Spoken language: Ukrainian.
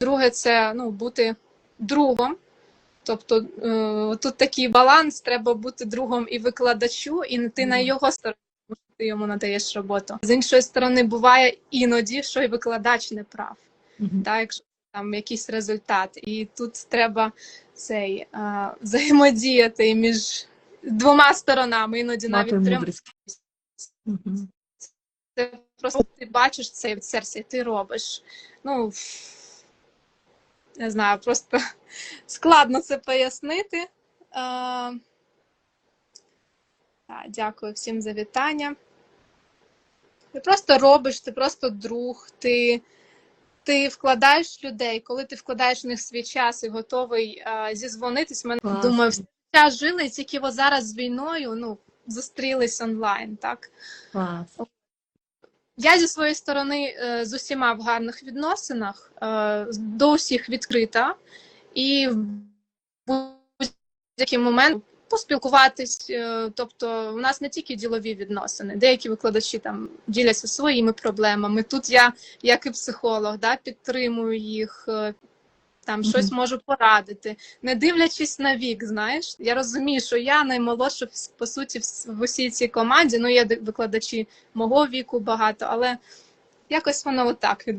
Друге, це ну, бути другом. Тобто е, тут такий баланс, треба бути другом і викладачу, і не ти на його стороні, тому що ти йому надаєш роботу. З іншої сторони, буває іноді, що і викладач не прав, Мгм. так, якщо там якийсь результат. І тут треба цей е, взаємодіяти між двома сторонами, іноді Мати навіть трьома. мудрість. Мгм. Це просто ти бачиш це від серця, і ти робиш. Ну не знаю, просто складно це пояснити. Е, дякую всім за вітання. Ти просто робиш, ти просто друг, ти, ти вкладаєш людей, коли ти вкладаєш в них свій час і готовий е, зізвонитись. Мене Класно. думаю, все життя жили, тільки зараз з війною ну, зустрілись онлайн, так? Клас. Я зі своєї сторони е, з усіма в гарних відносинах, е, до усіх відкрита, і в будь-який момент поспілкуватись. е, Тобто, у нас не тільки ділові відносини, деякі викладачі там діляться своїми проблемами. Тут я, як і психолог, да, підтримую їх. Там щось можу порадити, не дивлячись на вік, знаєш. Я розумію, що я наймолодша по суті в усій цій команді. Ну, є викладачі мого віку багато, але якось воно отак